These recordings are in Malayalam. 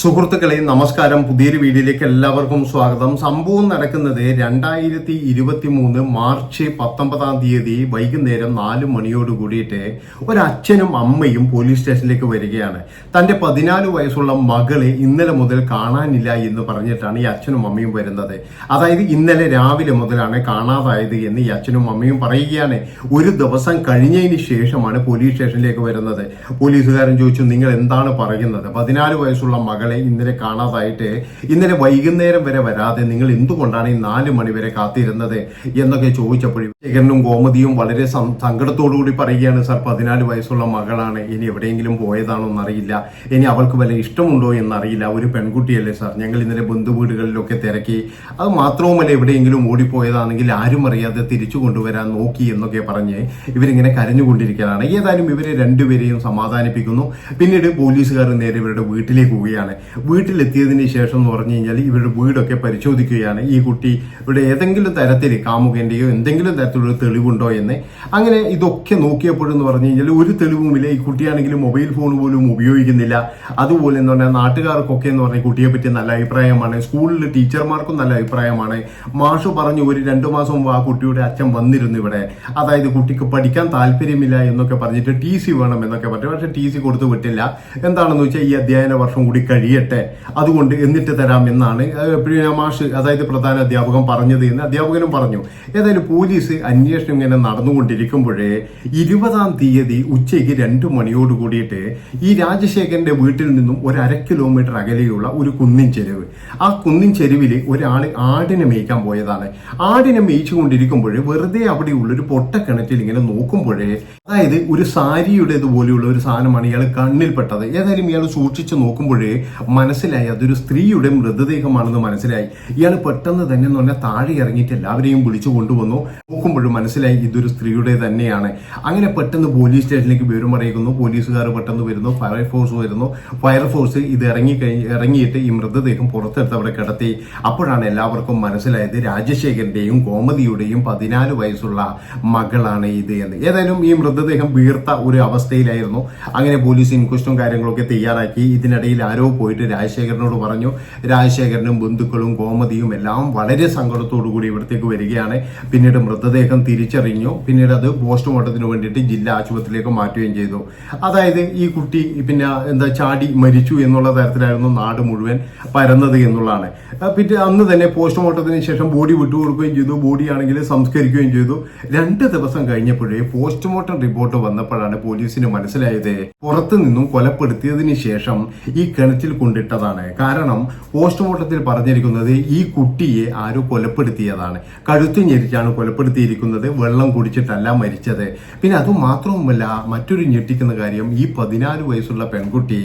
സുഹൃത്തുക്കളെ നമസ്കാരം. പുതിയൊരു വീഡിയോയിലേക്ക് എല്ലാവർക്കും സ്വാഗതം. സംഭവം നടക്കുന്നത് രണ്ടായിരത്തി ഇരുപത്തി മൂന്ന് മാർച്ച് പത്തൊമ്പതാം തീയതി വൈകുന്നേരം നാല് മണിയോട് കൂടിയിട്ട് അച്ഛനും അമ്മയും പോലീസ് സ്റ്റേഷനിലേക്ക് വരികയാണ്. തന്റെ പതിനാല് വയസ്സുള്ള മകളെ ഇന്നലെ മുതൽ കാണാനില്ല എന്ന് പറഞ്ഞിട്ടാണ് ഈ അച്ഛനും അമ്മയും വരുന്നത്. അതായത് ഇന്നലെ രാവിലെ മുതലാണ് കാണാതായത് എന്ന് ഈ അച്ഛനും അമ്മയും പറയുകയാണ്. ഒരു ദിവസം കഴിഞ്ഞതിന് ശേഷമാണ് പോലീസ് സ്റ്റേഷനിലേക്ക് വരുന്നത്. പോലീസുകാരൻ ചോദിച്ചു നിങ്ങൾ എന്താണ് പറയുന്നത്? പതിനാല് വയസ്സുള്ള മകളെ ഇന്നലെ കാണാതായിട്ട് ഇന്നലെ വൈകുന്നേരം വരെ വരാതെ നിങ്ങൾ എന്തുകൊണ്ടാണ് ഈ നാല് മണി വരെ കാത്തിരുന്നത് എന്നൊക്കെ ചോദിച്ചപ്പോഴും ശേഖരനും ഗോമതിയും വളരെ സങ്കടത്തോടു സങ്കടത്തോടുകൂടി പറയുകയാണ് സാർ പതിനാല് വയസ്സുള്ള മകളാണ്. ഇനി എവിടെയെങ്കിലും പോയതാണോ എന്നറിയില്ല ഇനി അവൾക്ക് വല്ല ഇഷ്ടമുണ്ടോ എന്നറിയില്ല. ഒരു പെൺകുട്ടിയല്ലേ സാർ. ഞങ്ങൾ ഇന്നലെ ബന്ധു വീടുകളിലൊക്കെ തിരക്കി. അത് മാത്രവുമല്ല എവിടെയെങ്കിലും ഓടിപ്പോയതാണെങ്കിൽ ആരും അറിയാതെ തിരിച്ചു കൊണ്ടുവരാൻ നോക്കി എന്നൊക്കെ പറഞ്ഞ് ഇവരിങ്ങനെ കരഞ്ഞുകൊണ്ടിരിക്കലാണ്. ഏതായാലും ഇവരെ രണ്ടുപേരെയും സമാധാനിപ്പിക്കുന്നു. പിന്നീട് പോലീസുകാർ നേരെ ഇവരുടെ വീട്ടിലേക്ക് പോവുകയാണ്. വീട്ടിലെത്തിയതിന് ശേഷം എന്ന് പറഞ്ഞു കഴിഞ്ഞാൽ ഇവരുടെ വീടൊക്കെ പരിശോധിക്കുകയാണ്. ഈ കുട്ടി ഇവിടെ ഏതെങ്കിലും തരത്തിൽ കാമുകന്റെയോ എന്തെങ്കിലും തരത്തിലുള്ള തെളിവുണ്ടോ എന്ന്. അങ്ങനെ ഇതൊക്കെ നോക്കിയപ്പോഴെന്ന് പറഞ്ഞു കഴിഞ്ഞാൽ ഒരു തെളിവുമില്ല. ഈ കുട്ടിയാണെങ്കിൽ മൊബൈൽ ഫോൺ പോലും ഉപയോഗിക്കുന്നില്ല. അതുപോലെ എന്ന് പറഞ്ഞാൽ നാട്ടുകാർക്കൊക്കെ എന്ന് പറഞ്ഞാൽ കുട്ടിയെ പറ്റി നല്ല അഭിപ്രായമാണ്. സ്കൂളിലെ ടീച്ചർമാർക്കും നല്ല അഭിപ്രായമാണ്. മാഷു പറഞ്ഞു ഒരു രണ്ടു മാസം മുമ്പ് ആ കുട്ടിയുടെ അച്ഛൻ വന്നിരുന്നു ഇവിടെ. അതായത് കുട്ടിക്ക് പഠിക്കാൻ താല്പര്യമില്ല എന്നൊക്കെ പറഞ്ഞിട്ട് ടി സി വേണം എന്നൊക്കെ പറഞ്ഞു. പക്ഷെ ടി സി കൊടുത്തു വിട്ടില്ല. എന്താണെന്ന് വെച്ചാൽ ഈ അധ്യയന വർഷം കൂടി കഴിയട്ടെ. അതുകൊണ്ട് എന്നിട്ട് തരാം എന്നാണ് പിന്നെ മാഷ് അതായത് പ്രധാന അധ്യാപകൻ പറഞ്ഞത് എന്ന് അധ്യാപകനും പറഞ്ഞു. ഏതായാലും പോലീസ് അന്വേഷണം ഇങ്ങനെ നടന്നുകൊണ്ടിരിക്കുമ്പോഴേ ഇരുപതാം തീയതി ഉച്ചയ്ക്ക് രണ്ടു മണിയോട് കൂടിയിട്ട് ഈ രാജശേഖരന്റെ വീട്ടിൽ നിന്നും ഒരു അര കിലോമീറ്റർ അകലെയുള്ള ഒരു കുന്നിൻ ചെരുവ്. ആ കുന്നിൻ ചെരുവിൽ ഒരാൾ ആടിനെ മേയ്ക്കാൻ പോയതാണ്. ആടിനെ മേയിച്ചു കൊണ്ടിരിക്കുമ്പോൾ വെറുതെ അവിടെയുള്ള ഒരു പൊട്ടക്കിണറ്റിൽ ഇങ്ങനെ നോക്കുമ്പോഴേ അതായത് ഒരു സാരിയുടേതുപോലെയുള്ള ഒരു സാധനമാണ് ഇയാൾ കണ്ണിൽപ്പെട്ടത്. ഏതായാലും ഇയാൾ സൂക്ഷിച്ചു നോക്കുമ്പോഴേ മനസ്സിലായി. അതൊരു സ്ത്രീയുടെ മൃതദേഹമാണെന്ന് മനസ്സിലായി. ഇയാൾ പെട്ടെന്ന് തന്നെ പറഞ്ഞാൽ താഴെ ഇറങ്ങിയിട്ട് എല്ലാവരെയും വിളിച്ചു കൊണ്ടുവന്നു. നോക്കുമ്പോഴും മനസ്സിലായി ഇതൊരു സ്ത്രീയുടെ തന്നെയാണ്. അങ്ങനെ പെട്ടെന്ന് പോലീസ് സ്റ്റേഷനിലേക്ക് വിവരം അറിയിക്കുന്നു. പോലീസുകാർ പെട്ടെന്ന് വരുന്നു. ഫയർ ഫോഴ്സ് വരുന്നു. ഫയർഫോഴ്സ് ഇത് ഇറങ്ങി കഴിഞ്ഞ് ഇറങ്ങിയിട്ട് ഈ മൃതദേഹം പുറത്തെടുത്ത് അവിടെ കിടത്തി. അപ്പോഴാണ് എല്ലാവർക്കും മനസ്സിലായത് രാജശേഖരന്റെയും ഗോമതിയുടെയും പതിനാല് വയസ്സുള്ള മകളാണ് ഇത് എന്ന്. ഏതായാലും ഈ മൃതദേഹം വീർത്ത ഒരു അവസ്ഥയിലായിരുന്നു. അങ്ങനെ പോലീസ് ഇൻക്വസ്റ്റും കാര്യങ്ങളൊക്കെ തയ്യാറാക്കി. ഇതിനിടയിൽ ആരോ പോയിട്ട് രാജശേഖരനോട് പറഞ്ഞു. രാജശേഖരനും ബന്ധുക്കളും കോമതിയും എല്ലാം വളരെ കൂടി ഇവിടത്തേക്ക് വരികയാണ്. പിന്നീട് മൃതദേഹം തിരിച്ചറിഞ്ഞു. പിന്നീട് അത് പോസ്റ്റ്മോർട്ടത്തിന് വേണ്ടിയിട്ട് ജില്ലാ ആശുപത്രിയിലേക്ക് മാറ്റുകയും ചെയ്തു. അതായത് ഈ കുട്ടി പിന്നെ എന്താ ചാടി മരിച്ചു എന്നുള്ള തരത്തിലായിരുന്നു നാട് മുഴുവൻ പരന്നത് എന്നുള്ളതാണ്. പിന്നെ അന്ന് തന്നെ പോസ്റ്റ്മോർട്ടത്തിന് ശേഷം ബോഡി വിട്ടുകൊടുക്കുകയും ചെയ്തു. ബോഡി ആണെങ്കിൽ സംസ്കരിക്കുകയും ചെയ്തു. രണ്ട് ദിവസം കഴിഞ്ഞപ്പോഴേ പോസ്റ്റ്മോർട്ടം റിപ്പോർട്ട് വന്നപ്പോഴാണ് പോലീസിന് മനസ്സിലായത്. പുറത്തു നിന്നും കൊലപ്പെടുത്തിയതിന് ശേഷം ഈ കിണറ്റിൽ കൊണ്ടിട്ടതാണ്. കാരണം പോസ്റ്റ്മോർട്ടത്തിൽ പറഞ്ഞിരിക്കുന്നത് ഈ കുട്ടിയെ ആരോ കൊലപ്പെടുത്തിയതാണ്. കഴുത്ത് ഞെരിച്ചാണ് കൊലപ്പെടുത്തിയിരിക്കുന്നത് വെള്ളം കുടിച്ചിട്ടല്ല മരിച്ചത്. പിന്നെ അത് മാത്രവുമല്ല മറ്റൊരു ഞെട്ടിക്കുന്ന കാര്യം ഈ പതിനാല് വയസ്സുള്ള പെൺകുട്ടി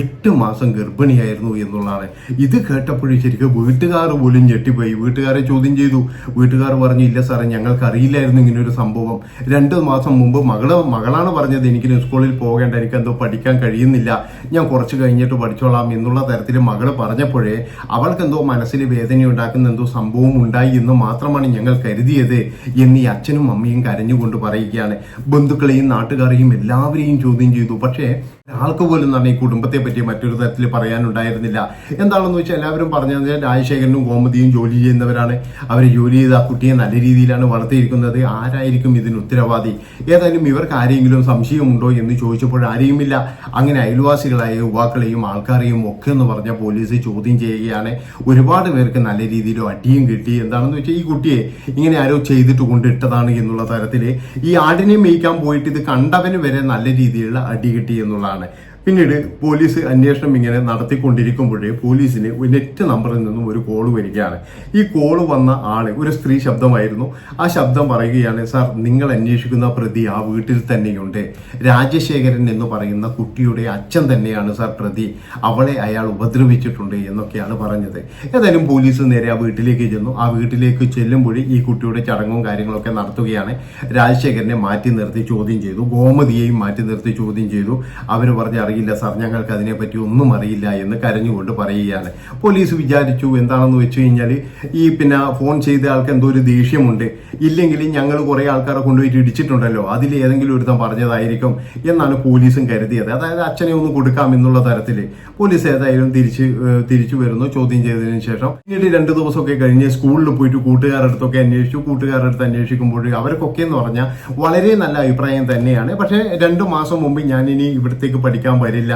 എട്ട് മാസം ഗർഭിണിയായിരുന്നു എന്നുള്ളതാണ്. ഇത് കേട്ടപ്പോഴും ശരിക്കും വീട്ടുകാർ പോലും ഞെട്ടിപ്പോയി. വീട്ടുകാരെ ചോദ്യം ചെയ്തു. വീട്ടുകാർ പറഞ്ഞു ഇല്ല സാറേ ഞങ്ങൾക്ക് അറിയില്ലായിരുന്നു ഇങ്ങനെ ഒരു സംഭവം. രണ്ട് മാസം മുമ്പ് മകൾ മകളാണ് പറഞ്ഞത് എനിക്ക് സ്കൂളിൽ പോകേണ്ട എനിക്ക് എന്തോ പഠിക്കാൻ കഴിയുന്നില്ല. ഞാൻ കുറച്ച് കഴിഞ്ഞിട്ട് പഠിച്ചോളാം. എന്നുള്ള തരത്തിൽ മകൾ പറഞ്ഞപ്പോഴേ അവൾക്ക് എന്തോ മനസ്സിൽ വേദന ഉണ്ടാക്കുന്ന എന്തോ സംഭവം ഉണ്ടായി എന്ന് മാത്രമാണ് ഞങ്ങൾ കരുതിയത് എന്ന് ഈ അച്ഛനും അമ്മയും കരഞ്ഞുകൊണ്ട് പറയുകയാണ്. ബന്ധുക്കളെയും നാട്ടുകാരെയും എല്ലാവരെയും ചോദ്യം ചെയ്തു. പക്ഷേ ഒരാൾക്ക് പോലും തന്നെ ഈ കുടുംബത്തെ പറ്റി മറ്റൊരു തരത്തിൽ പറയാനുണ്ടായിരുന്നില്ല. എന്താണെന്ന് വെച്ചാൽ എല്ലാവരും പറഞ്ഞത് രാജശേഖരനും ഗോമതിയും ജോലി ചെയ്യുന്നവരാണ്. അവർ ജോലി ചെയ്ത് ആ കുട്ടിയെ നല്ല രീതിയിലാണ് വളർത്തിയിരിക്കുന്നത്. ആരായിരിക്കും ഇതിന് ഉത്തരവാദി? ഏതായാലും ഇവർക്ക് ആരെങ്കിലും സംശയമുണ്ടോ എന്ന് ചോദിച്ചപ്പോൾ ആരെയുമില്ല. അങ്ങനെ അയൽവാസികളായ യുവാക്കളെയും ആൾക്കാരെയും ഒക്കെ എന്ന് പറഞ്ഞ പോലീസ് ചോദ്യം ചെയ്യുകയാണ്. ഒരുപാട് പേർക്ക് നല്ല രീതിയിൽ അടിയും കിട്ടി. എന്താണെന്ന് വെച്ചാൽ ഈ കുട്ടിയെ ഇങ്ങനെ ആരോ ചെയ്തിട്ട് കൊണ്ടിട്ടതാണ് എന്നുള്ള തരത്തിൽ ഈ ആടിനെ മേയ്ക്കാൻ പോയിട്ട് ഇത് കണ്ടവന് വരെ നല്ല രീതിയിലുള്ള അടി കിട്ടി എന്നുള്ളതാണ്. പിന്നീട് പോലീസ് അന്വേഷണം ഇങ്ങനെ നടത്തിക്കൊണ്ടിരിക്കുമ്പോഴേ പോലീസിന് നെറ്റ് നമ്പറിൽ നിന്നും ഒരു കോൾ വരികയാണ്. ഈ കോൾ വന്ന ആൾ ഒരു സ്ത്രീ ശബ്ദമായിരുന്നു. ആ ശബ്ദം പറയുകയാണ് സാർ നിങ്ങൾ അന്വേഷിക്കുന്ന പ്രതി ആ വീട്ടിൽ തന്നെയുണ്ട്. രാജശേഖരൻ എന്ന് പറയുന്ന കുട്ടിയുടെ അച്ഛൻ തന്നെയാണ് സാർ പ്രതി. അവളെ അയാൾ ഉപദ്രവിച്ചിട്ടുണ്ട് എന്നൊക്കെയാണ് പറഞ്ഞത്. ഏതായാലും പോലീസ് നേരെ ആ വീട്ടിലേക്ക് ചെന്നു. ആ വീട്ടിലേക്ക് ചെല്ലുമ്പോൾ ഈ കുട്ടിയുടെ ചടങ്ങും കാര്യങ്ങളൊക്കെ നടത്തുകയാണ്. രാജശേഖരനെ മാറ്റി നിർത്തി ചോദ്യം ചെയ്തു. ഗോമതിയെയും മാറ്റി നിർത്തി ചോദ്യം ചെയ്തു. അവർ പറഞ്ഞ് അറിയില്ല സാർ. ഞങ്ങൾക്ക് അതിനെപ്പറ്റി ഒന്നും അറിയില്ല എന്ന് കരഞ്ഞുകൊണ്ട് പറയുകയാണ്. പോലീസ് വിചാരിച്ചു എന്താണെന്ന് വെച്ച് കഴിഞ്ഞാൽ ഈ പിന്നെ ഫോൺ ചെയ്ത ആൾക്ക് എന്തോ ഒരു ദേഷ്യമുണ്ട്. ഇല്ലെങ്കിൽ ഞങ്ങൾ കുറെ ആൾക്കാരെ കൊണ്ടുപോയിട്ട് ഇടിച്ചിട്ടുണ്ടല്ലോ. അതിൽ ഏതെങ്കിലും ഒരുത്തം പറഞ്ഞതായിരിക്കും എന്നാണ് പോലീസും കരുതിയത്. അതായത് അച്ഛനെ ഒന്ന് കൊടുക്കാം എന്നുള്ള തരത്തിൽ. പോലീസ് ഏതായാലും തിരിച്ച് തിരിച്ചു വരുന്നു ചോദ്യം ചെയ്തതിനു ശേഷം. പിന്നീട് രണ്ട് ദിവസമൊക്കെ കഴിഞ്ഞ് സ്കൂളിൽ പോയിട്ട് കൂട്ടുകാരുടെ അടുത്തൊക്കെ അന്വേഷിച്ചു. കൂട്ടുകാരുടെ അടുത്ത് അന്വേഷിക്കുമ്പോൾ അവർക്കൊക്കെ എന്ന് പറഞ്ഞാൽ വളരെ നല്ല അഭിപ്രായം തന്നെയാണ്. പക്ഷേ രണ്ടു മാസം മുമ്പ് ഞാൻ ഇനി ഇവിടത്തേക്ക് പഠിക്കാൻ വരില്ല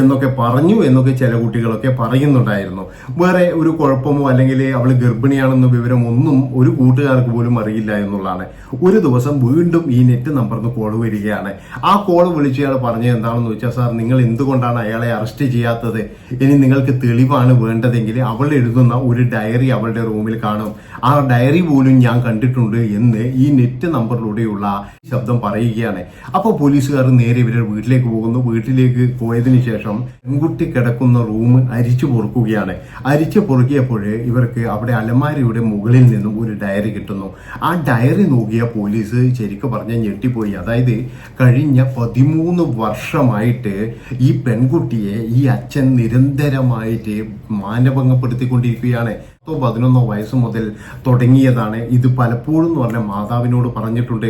എന്നൊക്കെ പറഞ്ഞു എന്നൊക്കെ ചില കുട്ടികളൊക്കെ പറയുന്നുണ്ടായിരുന്നു. വേറെ ഒരു കുഴപ്പമോ അല്ലെങ്കിൽ അവൾ ഗർഭിണിയാണെന്ന വിവരം ഒന്നും ഒരു കൂട്ടുകാർക്ക് പോലും അറിയില്ല എന്നുള്ളതാണ്. ഒരു ദിവസം വീണ്ടും ഈ നെറ്റ് നമ്പറിന്ന് കോൾ വരികയാണ്. ആ കോൾ വിളിച്ചയാൾ പറഞ്ഞത് എന്താണെന്ന് വെച്ചാൽ സാർ നിങ്ങൾ എന്തുകൊണ്ടാണ് അയാളെ അറസ്റ്റ് ചെയ്യാത്തത്? ഇനി നിങ്ങൾക്ക് തെളിവാണ് വേണ്ടതെങ്കിൽ അവൾ എഴുതുന്ന ഒരു ഡയറി അവളുടെ റൂമിൽ കാണും. ആ ഡയറി പോലും ഞാൻ കണ്ടിട്ടുണ്ട് എന്ന് ഈ നെറ്റ് നമ്പറിലൂടെയുള്ള ശബ്ദം പറയുകയാണ്. അപ്പോൾ പോലീസുകാർ നേരെ ഇവരുടെ വീട്ടിലേക്ക് പോകുന്നു. വീട്ടിലേക്ക് പോയതിന് ശേഷം പെൺകുട്ടി കിടക്കുന്ന റൂം അരിച്ചു പൊറുക്കുകയാണ്. അരിച്ചു പൊറുക്കിയപ്പോൾ ഇവർക്ക് അവിടെ അലമാരയുടെ മുകളിൽ നിന്നും ഒരു ഡയറി കിട്ടുന്നു. ആ ഡയറി നോക്കിയ പോലീസ് ശരിക്കും പറഞ്ഞ ഞെട്ടിപ്പോയി. അതായത് കഴിഞ്ഞ പതിമൂന്ന് വർഷമായിട്ട് ഈ പെൺകുട്ടിയെ ഈ അച്ഛൻ നിരന്തരമായിട്ട് മാനഭംഗപ്പെടുത്തിക്കൊണ്ടിരിക്കുകയാണ്. പത്തോ പതിനൊന്നോ വയസ്സ് മുതൽ തുടങ്ങിയതാണ്. ഇത് പലപ്പോഴും എന്ന് പറഞ്ഞാൽ മാതാവിനോട് പറഞ്ഞിട്ടുണ്ട്.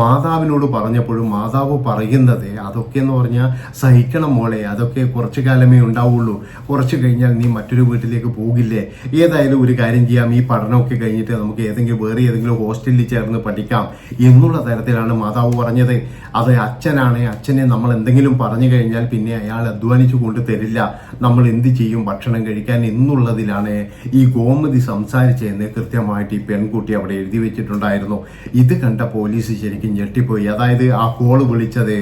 മാതാവിനോട് പറഞ്ഞപ്പോഴും മാതാവ് പറയുന്നത് അതൊക്കെ എന്ന് പറഞ്ഞാൽ സഹിക്കണം മോളെ അതൊക്കെ കുറച്ചു കാലമേ ഉണ്ടാവുള്ളൂ. കുറച്ച് കഴിഞ്ഞാൽ നീ മറ്റൊരു വീട്ടിലേക്ക് പോകില്ലേ? ഏതായാലും ഒരു കാര്യം ചെയ്യാം ഈ പഠനമൊക്കെ കഴിഞ്ഞിട്ട് നമുക്ക് ഏതെങ്കിലും വേറെ ഏതെങ്കിലും ഹോസ്റ്റലിൽ ചേർന്ന് പഠിക്കാം എന്നുള്ള തരത്തിലാണ് മാതാവ് പറഞ്ഞത്. അത് അച്ഛനാണ് അച്ഛനെ നമ്മൾ എന്തെങ്കിലും പറഞ്ഞു കഴിഞ്ഞാൽ പിന്നെ അയാൾ അധ്വാനിച്ചു കൊണ്ട് തരില്ല. നമ്മൾ എന്ത് ചെയ്യും? ഭക്ഷണം കഴിക്കാൻ എന്നുള്ളതിലാണ് ഈ ഗോമതി സംസാരിച്ചതെന്ന് കൃത്യമായിട്ട് ഈ പെൺകുട്ടി അവിടെ എഴുതി വെച്ചിട്ടുണ്ടായിരുന്നു. ഇത് കണ്ട പോലീസ് ശരിക്കും ഞെട്ടിപ്പോയി. അതായത് ആ കോൾ വിളിച്ചത്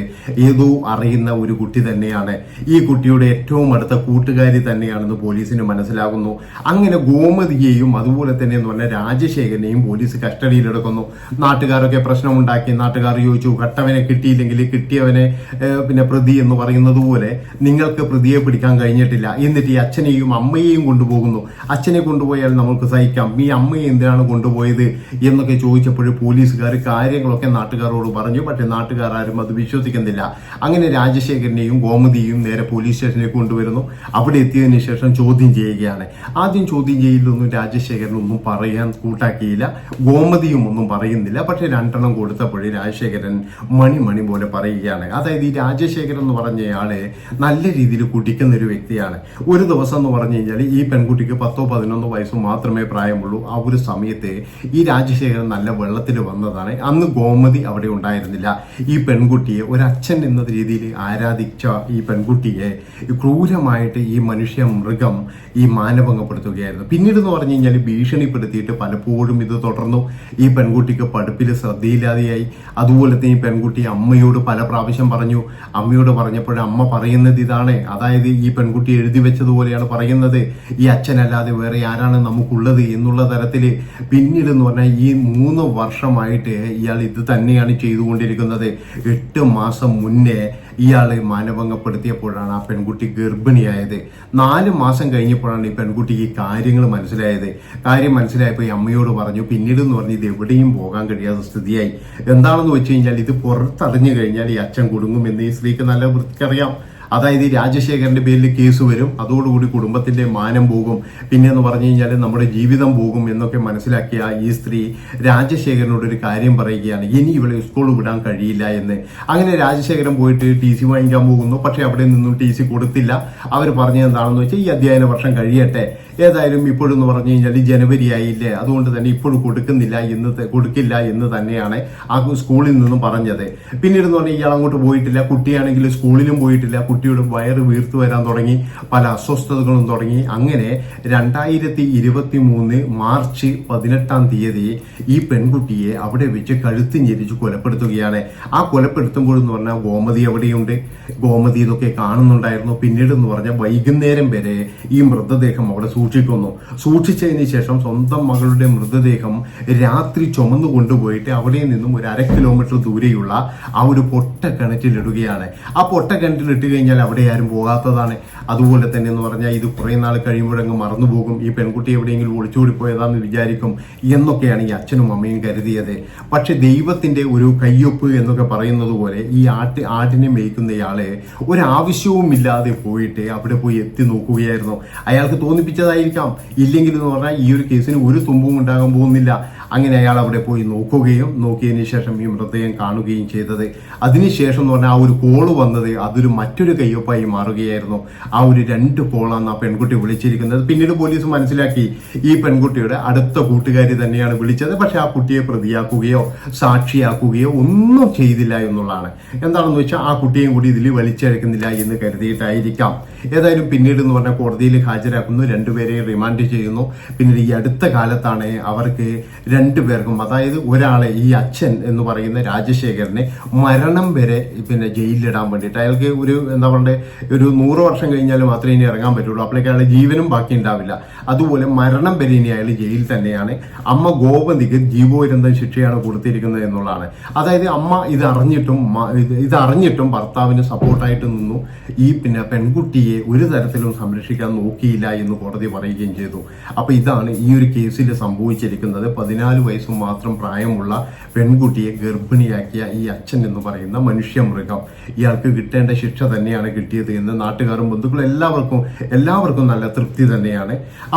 ഏതോ അറിയുന്ന ഒരു കുട്ടി തന്നെയാണ്. ഈ കുട്ടിയുടെ ഏറ്റവും അടുത്ത കൂട്ടുകാരി തന്നെയാണെന്ന് പോലീസിന് മനസ്സിലാകുന്നു. അങ്ങനെ ഗോമതിയെയും അതുപോലെ തന്നെ എന്ന് പറഞ്ഞ രാജശേഖരനെയും പോലീസ് കസ്റ്റഡിയിലെടുക്കുന്നു. നാട്ടുകാരൊക്കെ പ്രശ്നമുണ്ടാക്കി. നാട്ടുകാർ ചോദിച്ചു കട്ടവനെ കിട്ടിയില്ലെങ്കിൽ കിട്ടിയവനെ പിന്നെ പ്രതി എന്ന് പറയുന്നത് പോലെ നിങ്ങൾക്ക് പ്രതിയെ പിടിക്കാൻ കഴിഞ്ഞിട്ടില്ല. എന്നിട്ട് ഈ അച്ഛനെയും അമ്മയെയും കൊണ്ടുപോകുന്നു. അച്ഛനെ കൊണ്ടുപോയാൽ നമുക്ക് സഹിക്കാം. ഈ അമ്മയെ എന്തിനാണ് കൊണ്ടുപോയത്? എന്നൊക്കെ ചോദിച്ചപ്പോൾ പോലീസുകാർ കാര്യങ്ങളൊക്കെ നാട്ടുകാരോട് പറഞ്ഞു. പക്ഷേ നാട്ടുകാർ ആരും അത് വിശ്വസിക്കുന്നില്ല. അങ്ങനെ രാജശേഖരനെയും ഗോമതിയും നേരെ പോലീസ് സ്റ്റേഷനിലേക്ക് കൊണ്ടുവരുന്നു. അവിടെ എത്തിയതിനു ശേഷം ചോദ്യം ചെയ്യുകയാണ്. ആദ്യം ചോദ്യം ചെയ്യലൊന്നും രാജശേഖരൻ ഒന്നും പറയാൻ കൂട്ടാക്കിയില്ല. ഗോമതിയും ഒന്നും പറയുന്നില്ല. പക്ഷേ രണ്ടെണ്ണം കൊടുത്തപ്പോഴേ രാജശേഖരൻ മണി മണി പോലെ പറയുകയാണ്. അതായത് ഈ രാജശേഖരൻ എന്ന് പറഞ്ഞയാളെ നല്ല രീതിയിൽ കുടിക്കുന്ന ഒരു വ്യക്തിയാണ്. ഒരു ദിവസം എന്ന് പറഞ്ഞു കഴിഞ്ഞാൽ ഈ പെൺകുട്ടിക്ക് പത്തോ പതിനൊന്നോ വയസ്സോ മാത്രമേ പ്രായമുള്ളൂ. ആ ഒരു സമയത്തെ ഈ രാജശേഖരൻ നല്ല വെള്ളത്തിൽ വന്നതാണ്. അന്ന് ഗോമതി അവിടെ ഉണ്ടായിരുന്നില്ല. ഈ പെൺകുട്ടിയെ ഒരു അച്ഛൻ എന്ന രീതിയിൽ ആരാധിച്ച ഈ പെൺകുട്ടിയെ ക്രൂരമായിട്ട് ഈ മനുഷ്യ മൃഗം ഈ മാനഭംഗപ്പെടുത്തുകയായിരുന്നു. പിന്നീട് എന്ന് പറഞ്ഞു കഴിഞ്ഞാൽ ഭീഷണിപ്പെടുത്തിയിട്ട് പലപ്പോഴും ഇത് തുടർന്നു. ഈ പെൺകുട്ടിക്ക് പഠിപ്പിൽ ശ്രദ്ധയില്ലാതെയായി. അതുപോലെ തന്നെ ഈ പെൺകുട്ടി അമ്മയോട് പല പ്രാവശ്യം പറഞ്ഞു. അമ്മയോട് പറഞ്ഞപ്പോൾ അമ്മ പറയുന്നത് ഇതാണ്. അതായത് ഈ പെൺകുട്ടി എഴുതി വെച്ചതുപോലെയാണ് പറയുന്നത്. ഈ അച്ഛനല്ലാതെ വേറെ ആരാണ് നമുക്കുള്ളത് എന്നുള്ള തരത്തിൽ പിന്നീട് എന്ന് പറഞ്ഞാൽ ഈ മൂന്ന് വർഷമായിട്ട് ഇയാൾ ഇത് തന്നെയാണ് ചെയ്തുകൊണ്ടിരിക്കുന്നത്. എട്ട് മാസം മുന്നേ ഇയാളെ മാനഭംഗപ്പെടുത്തിയപ്പോഴാണ് ആ പെൺകുട്ടി ഗർഭിണിയായത്. നാല് മാസം കഴിഞ്ഞപ്പോഴാണ് ഈ പെൺകുട്ടിക്ക് ഈ കാര്യങ്ങൾ മനസ്സിലായത്. കാര്യം മനസ്സിലായപ്പോൾ ഈ അമ്മയോട് പറഞ്ഞു പിന്നീട് എന്ന് പറഞ്ഞ് ഇത് എവിടെയും പോകാൻ കഴിയാത്ത സ്ഥിതിയായി. എന്താണെന്ന് വെച്ച് കഴിഞ്ഞാൽ ഇത് പുറത്തറിഞ്ഞു കഴിഞ്ഞാൽ ഈ അച്ഛൻ കുടുങ്ങും എന്ന് ഈ സ്ത്രീക്ക് നല്ല വൃത്തിക്കറിയാം. അതായത് ഈ രാജശേഖരന്റെ പേരിൽ കേസ് വരും. അതോടുകൂടി കുടുംബത്തിന്റെ മാനം പോകും. പിന്നെ എന്ന് പറഞ്ഞു കഴിഞ്ഞാൽ നമ്മുടെ ജീവിതം പോകും എന്നൊക്കെ മനസ്സിലാക്കിയ ഈ സ്ത്രീ രാജശേഖരനോട് ഒരു കാര്യം പറയുകയാണ്. ഇനി ഇവളെ സ്കൂളിൽ വിടാൻ കഴിയില്ല എന്ന്. അങ്ങനെ രാജശേഖരൻ പോയിട്ട് ടി സി വാങ്ങിക്കാൻ പോകുന്നു. പക്ഷെ അവിടെ നിന്നും ടി സി കൊടുത്തില്ല. അവർ പറഞ്ഞത് എന്താണെന്ന് വെച്ചാൽ ഈ അധ്യയന വർഷം കഴിയട്ടെ. ഏതായാലും ഇപ്പോഴെന്ന് പറഞ്ഞു കഴിഞ്ഞാൽ ജനുവരി ആയില്ലേ അതുകൊണ്ട് തന്നെ ഇപ്പോഴും കൊടുക്കുന്നില്ല എന്ന് കൊടുക്കില്ല എന്ന് തന്നെയാണ് ആ സ്കൂളിൽ നിന്നും പറഞ്ഞത്. പിന്നീട് എന്ന് പറഞ്ഞാൽ ഇയാൾ അങ്ങോട്ട് പോയിട്ടില്ല. കുട്ടിയാണെങ്കിൽ സ്കൂളിലും പോയിട്ടില്ല. കുട്ടിയുടെ വയറ് വീർത്തു വരാൻ തുടങ്ങി. പല അസ്വസ്ഥതകളും തുടങ്ങി. അങ്ങനെ രണ്ടായിരത്തി ഇരുപത്തി മൂന്ന് മാർച്ച് പതിനെട്ടാം തീയതി ഈ പെൺകുട്ടിയെ അവിടെ വെച്ച് കഴുത്ത് ഞെരിച്ച് കൊലപ്പെടുത്തുകയാണ്. ആ കൊലപ്പെടുത്തുമ്പോഴെന്ന് പറഞ്ഞാൽ ഗോമതി എവിടെയുണ്ട് ഗോമതി ഇതൊക്കെ കാണുന്നുണ്ടായിരുന്നു. പിന്നീട് എന്ന് പറഞ്ഞാൽ വൈകുന്നേരം വരെ ഈ മൃതദേഹം അവിടെ സൂക്ഷിച്ചു സൂക്ഷിക്കുന്നു. സൂക്ഷിച്ചതിന് ശേഷം സ്വന്തം മകളുടെ മൃതദേഹം രാത്രി ചുമന്നു കൊണ്ടുപോയിട്ട് അവിടെ നിന്നും ഒരു അര കിലോമീറ്റർ ദൂരെയുള്ള ആ ഒരു പൊട്ട കിണറ്റിലിടുകയാണ്. ആ പൊട്ട കിണറ്റിലിട്ട് കഴിഞ്ഞാൽ അവിടെ ആരും പോകാത്തതാണ്. അതുപോലെ തന്നെ എന്ന് പറഞ്ഞാൽ ഇത് കുറേ നാൾ കഴിയുമ്പോഴങ്ങ് മറന്നുപോകും. ഈ പെൺകുട്ടി എവിടെയെങ്കിലും ഒളിച്ചോടി പോയതാന്ന് വിചാരിക്കും എന്നൊക്കെയാണ് ഈ അച്ഛനും അമ്മയും കരുതിയത്. പക്ഷെ ദൈവത്തിന്റെ ഒരു കയ്യൊപ്പ് എന്നൊക്കെ പറയുന്നത് പോലെ ഈ ആട്ട് ആട്ടിനെ മേയ്ക്കുന്നയാളെ ഒരാവശ്യവും ഇല്ലാതെ പോയിട്ട് അവിടെ പോയി എത്തി നോക്കുകയായിരുന്നു. അയാൾക്ക് തോന്നിപ്പിച്ചതായിരിക്കാം ഇല്ലെങ്കിൽ എന്ന് പറഞ്ഞാൽ ഈ ഒരു കേസിന് ഒരു തുമ്പും ഉണ്ടാകാൻ പോകുന്നില്ല. അങ്ങനെ അയാൾ അവിടെ പോയി നോക്കുകയും നോക്കിയതിന് ശേഷം ഈ മൃതദേഹം കാണുകയും ചെയ്തത്. അതിനുശേഷം എന്ന് പറഞ്ഞാൽ ആ ഒരു കോൾ വന്നത് അതൊരു മറ്റൊരു കയ്യൊപ്പായി മാറുകയായിരുന്നു. ആ ഒരു രണ്ട് കോളാണ് ആ പെൺകുട്ടി വിളിച്ചിരിക്കുന്നത്. പിന്നീട് പോലീസ് മനസ്സിലാക്കി ഈ പെൺകുട്ടിയുടെ അടുത്ത കൂട്ടുകാരി തന്നെയാണ് വിളിച്ചത്. പക്ഷെ ആ കുട്ടിയെ പ്രതിയാക്കുകയോ സാക്ഷിയാക്കുകയോ ഒന്നും ചെയ്തില്ല എന്നുള്ളതാണ്. എന്താണെന്ന് വെച്ചാൽ ആ കുട്ടിയെയും കൂടി ഇതിൽ വലിച്ചഴക്കുന്നില്ല എന്ന് കരുതിയിട്ടായിരിക്കാം. ഏതായാലും പിന്നീട് എന്ന് പറഞ്ഞാൽ കോടതിയിൽ ഹാജരാക്കുന്നു. രണ്ടുപേരെയും റിമാൻഡ് ചെയ്യുന്നു. പിന്നീട് ഈ അടുത്ത കാലത്താണ് അവർക്ക് രണ്ടു പേർക്കും അതായത് ഒരാളെ ഈ അച്ഛൻ എന്ന് പറയുന്ന രാജശേഖരനെ മരണം വരെ പിന്നെ ജയിലിലിടാൻ വേണ്ടിയിട്ട്. അയാൾക്ക് ഒരു എന്താ പറയുക ഒരു നൂറ് വർഷം കഴിഞ്ഞാൽ മാത്രമേ ഇനി ഇറങ്ങാൻ പറ്റുള്ളൂ. അപ്പോഴേക്കും അയാളുടെ ജീവനും ബാക്കി ഉണ്ടാവില്ല അതുപോലെ മരണം വരെ ഇനി അയാൾ ജയിലിൽ തന്നെയാണ്. അമ്മ ഗോപതിക്ക് ജീവോരന്തം ശിക്ഷയാണ് കൊടുത്തിരിക്കുന്നത് എന്നുള്ളതാണ്. അതായത് അമ്മ ഇത് അറിഞ്ഞിട്ടും ഇത് അറിഞ്ഞിട്ടും ഭർത്താവിന് സപ്പോർട്ടായിട്ട് നിന്നു. ഈ പിന്നെ പെൺകുട്ടിയെ ഒരു തരത്തിലും സംരക്ഷിക്കാൻ നോക്കിയില്ല എന്ന് കോടതി പറയുകയും ചെയ്തു. അപ്പൊ ഇതാണ് ഈ ഒരു കേസിൽ സംഭവിച്ചിരിക്കുന്നത്. പതിനാല് വയസ്സ് മാത്രം പ്രായമുള്ള പെൺകുട്ടിയെ ഗർഭിണിയാക്കിയ ഈ അച്ഛൻ എന്ന് പറയുന്ന മനുഷ്യ മൃഗം. ഇയാൾക്ക് കിട്ടേണ്ട ശിക്ഷ തന്നെയാണ് കിട്ടിയത് എന്ന് നാട്ടുകാരും ബന്ധുക്കളും എല്ലാവർക്കും എല്ലാവർക്കും നല്ല തൃപ്തി തന്നെയാണ്.